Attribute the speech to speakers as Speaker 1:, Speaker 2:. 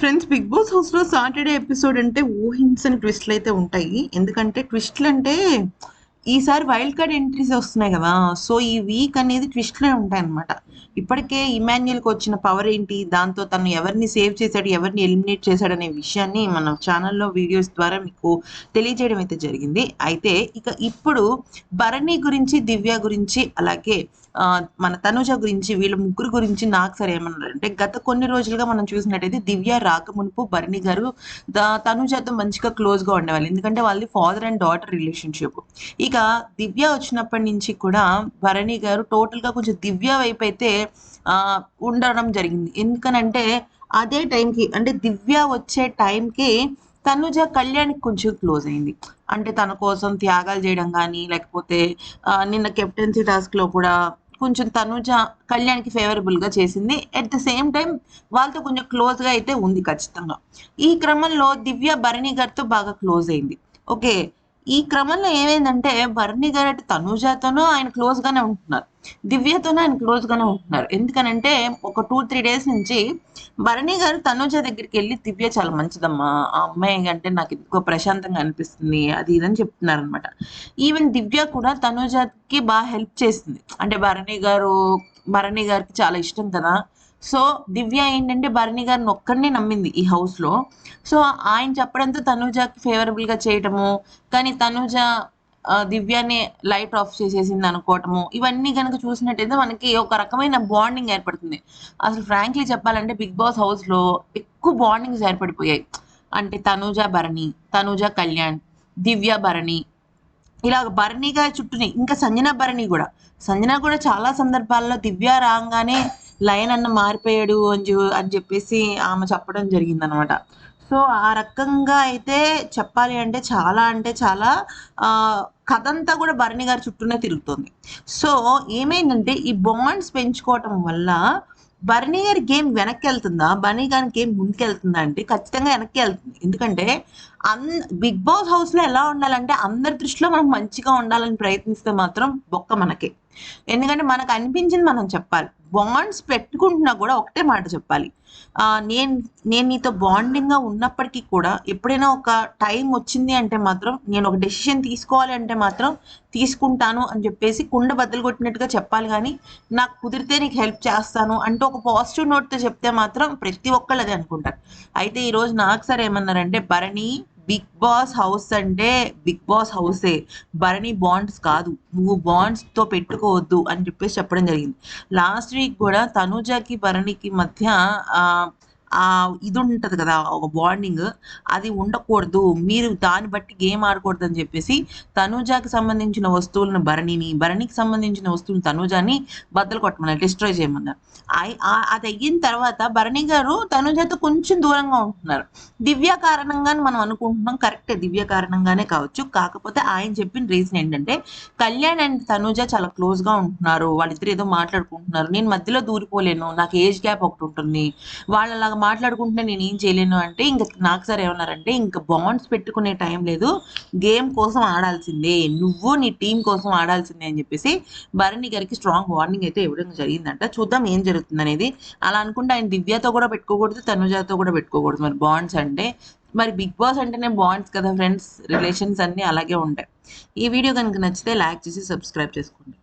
Speaker 1: Friends big boss హౌస్లో Saturday episode అంటే ఊహించని ట్విస్ట్లు అయితే ఉంటాయి. ఎందుకంటే ట్విస్ట్లు అంటే ఈసారి వైల్డ్ కార్డ్ ఎంట్రీస్ వస్తున్నాయి కదా సో ఈ వీక్ అనేది ట్విస్ట్లే ఉంటాయి అనమాట ఇప్పటికే ఇమాన్యుయల్కి వచ్చిన పవర్ ఏంటి దాంతో తను ఎవరిని సేవ్ చేశాడు ఎవరిని ఎలిమినేట్ చేశాడు అనే విషయాన్ని మన ఛానల్లో వీడియోస్ ద్వారా మీకు తెలియజేయడం అయితే జరిగింది. అయితే ఇక ఇప్పుడు భరణి గురించి దివ్య గురించి అలాగే మన తనుజ గురించి వీళ్ళ ముగ్గురు గురించి నాకు సరే ఏమన్నారంటే గత కొన్ని రోజులుగా మనం చూసినట్టయితే దివ్య రాకమునుపు భరణి గారు తనుజతో మంచిగా క్లోజ్గా ఉండేవాళ్ళు. ఎందుకంటే వాళ్ళది ఫాదర్ అండ్ డాటర్ రిలేషన్షిప్ ఇక దివ్య వచ్చినప్పటి నుంచి కూడా భరణి గారు టోటల్గా కొంచెం దివ్య వైపు అయితే ఆ, ఉండడం జరిగింది. ఎందుకనంటే అదే టైంకి అంటే దివ్య వచ్చే టైంకి తనుజ కళ్యాణ్కి కొంచెం క్లోజ్ అయింది. అంటే తన కోసం త్యాగాలు చేయడం కానీ లేకపోతే నిన్న కెప్టెన్సీ టాస్క్లో కూడా కొంచెం తనుజ కళ్యాణ్కి ఫేవరబుల్గా చేసింది. అట్ ద సేమ్ టైం వాళ్ళతో కొంచెం క్లోజ్గా అయితే ఉంది ఖచ్చితంగా. ఈ క్రమంలో దివ్య భరణి గారితో బాగా క్లోజ్ అయింది. ఓకే ఈ క్రమంలో ఏమైందంటే భరణి గారు అంటే తనుజాతోనూ ఆయన క్లోజ్ గానే ఉంటున్నారు. దివ్యతోనూ ఆయన క్లోజ్ గానే ఉంటున్నారు. ఎందుకనంటే ఒక టూ త్రీ డేస్ నుంచి భరణి గారు తనూజ దగ్గరికి వెళ్ళి దివ్య చాలా మంచిదమ్మా ఆ అమ్మాయి అంటే నాకు ఎక్కువ ప్రశాంతంగా అనిపిస్తుంది అది ఇదని చెప్తున్నారు అనమాట ఈవెన్ దివ్య కూడా తనూజకి బాగా హెల్ప్ చేసింది. అంటే భరణి గారు భరణి గారికి చాలా ఇష్టం కదా. సో దివ్య ఏంటంటే భరణి గారిని ఒక్కడినే నమ్మింది ఈ హౌస్లో. సో ఆయన చెప్పడంతో తనూజకి ఫేవరబుల్గా చేయటము కానీ తనూజ దివ్యాని లైట్ ఆఫ్ చేసేసింది అనుకోవటము ఇవన్నీ కనుక చూసినట్టయితే మనకి ఒక రకమైన బాండింగ్ ఏర్పడుతుంది. అసలు ఫ్రాంక్లీ చెప్పాలంటే బిగ్ బాస్ హౌస్లో ఎక్కువ బాండింగ్స్ ఏర్పడిపోయాయి. అంటే తనూజ భరణి తనూజ కళ్యాణ్ దివ్య భరణి. ఇలా భరణిగా చుట్టూనే ఇంకా సంజన భరణి కూడా. సంజన కూడా చాలా సందర్భాల్లో దివ్య రాగానే లయన్ అన్న మారిపోయాడు అని అని చెప్పేసి ఆమె చెప్పడం జరిగింది అనమాట సో ఆ రకంగా అయితే చెప్పాలి అంటే చాలా అంటే చాలా కథ అంతా కూడా భరణి గారి చుట్టూనే తిరుగుతుంది. సో ఏమైందంటే ఈ బాండ్స్ పెంచుకోవటం వల్ల భరణి గారి గేమ్ వెనక్కి వెళ్తుందా భరణి గారి గేమ్ ముందుకు వెళ్తుందా అంటే ఖచ్చితంగా వెనక్కి వెళ్తుంది ఎందుకంటే అన్ బిగ్ బాస్ హౌస్లో ఎలా ఉండాలంటే అందరి దృష్టిలో మనం మంచిగా ఉండాలని ప్రయత్నిస్తే మాత్రం బొక్క మనకే. ఎందుకంటే మనకు అనిపించింది మనం చెప్పాలి. బాండ్స్ పెట్టుకుంటున్నా కూడా ఒకటే మాట చెప్పాలి. నేను నేను నీతో బాండింగ్గా ఉన్నప్పటికీ కూడా ఎప్పుడైనా ఒక టైం వచ్చింది అంటే మాత్రం నేను ఒక డెసిషన్ తీసుకోవాలి అంటే మాత్రం తీసుకుంటాను అని చెప్పేసి కుండ బద్దలు కొట్టినట్టుగా చెప్పాలి కానీ నాకు కుదిరితే నీకు హెల్ప్ చేస్తాను అంటే ఒక పాజిటివ్ నోట్తో చెప్తే మాత్రం ప్రతి ఒక్కళ్ళు అదే అనుకుంటారు. అయితే ఈ రోజు నాకు సార్ ఏమన్నారంటే భరణి బిగ్ బాస్ హౌస్ అంటే బిగ్ బాస్ హౌసే భరణి బాండ్స్ కాదు. నువ్వు బాండ్స్తో పెట్టుకోవద్దు అని చెప్పేసి చెప్పడం జరిగింది. లాస్ట్ వీక్ కూడా తనుజకి భరణికి మధ్య ఆ ఇది ఉంటది కదా ఒక బాండింగ్ అది ఉండకూడదు. మీరు దాన్ని బట్టి గేమ్ ఆడకూడదు అని చెప్పేసి తనూజాకి సంబంధించిన వస్తువులను భరణిని భరణికి సంబంధించిన వస్తువులను తనూజాని బద్దలు కొట్టమన్నారు డిస్ట్రాయ్ చేయమన్నారు. అది అయిన తర్వాత భరణి గారు తనూజాతో కొంచెం దూరంగా ఉంటున్నారు. దివ్య కారణంగానే మనం అనుకుంటున్నాం కరెక్టే. దివ్య కారణంగానే కావచ్చు. కాకపోతే ఆయన చెప్పిన రీజన్ ఏంటంటే కళ్యాణ్ అండ్ తనూజ చాలా క్లోజ్గా ఉంటున్నారు. వాళ్ళిద్దరు ఏదో మాట్లాడుకుంటున్నారు. నేను మధ్యలో దూరిపోలేను. నాకు ఏజ్ గ్యాప్ ఒకటి ఉంటుంది. వాళ్ళలాగా మాట్లాడుకుంటే నేను ఏం చేయలేను అంటే ఇంకా నాకు సార్ ఏమన్నారంటే ఇంకా బాండ్స్ పెట్టుకునే టైం లేదు. గేమ్ కోసం ఆడాల్సిందే. నువ్వు నీ టీం కోసం ఆడాల్సిందే అని చెప్పేసి భరణి గారికి స్ట్రాంగ్ వార్నింగ్ అయితే ఇవ్వడం జరిగిందంట. చూద్దాం ఏం జరుగుతుంది అనేది. అలా అనుకుంటే ఆయన దివ్యతో కూడా పెట్టుకోకూడదు తనుజాతో కూడా పెట్టుకోకూడదు. మరి బాండ్స్ అంటే మరి బిగ్ బాస్ అంటేనే బాండ్స్ కదా ఫ్రెండ్స్ రిలేషన్స్ అన్నీ అలాగే ఉంటాయి. ఈ వీడియో కనుక నచ్చితే లైక్ చేసి సబ్స్క్రైబ్ చేసుకోండి.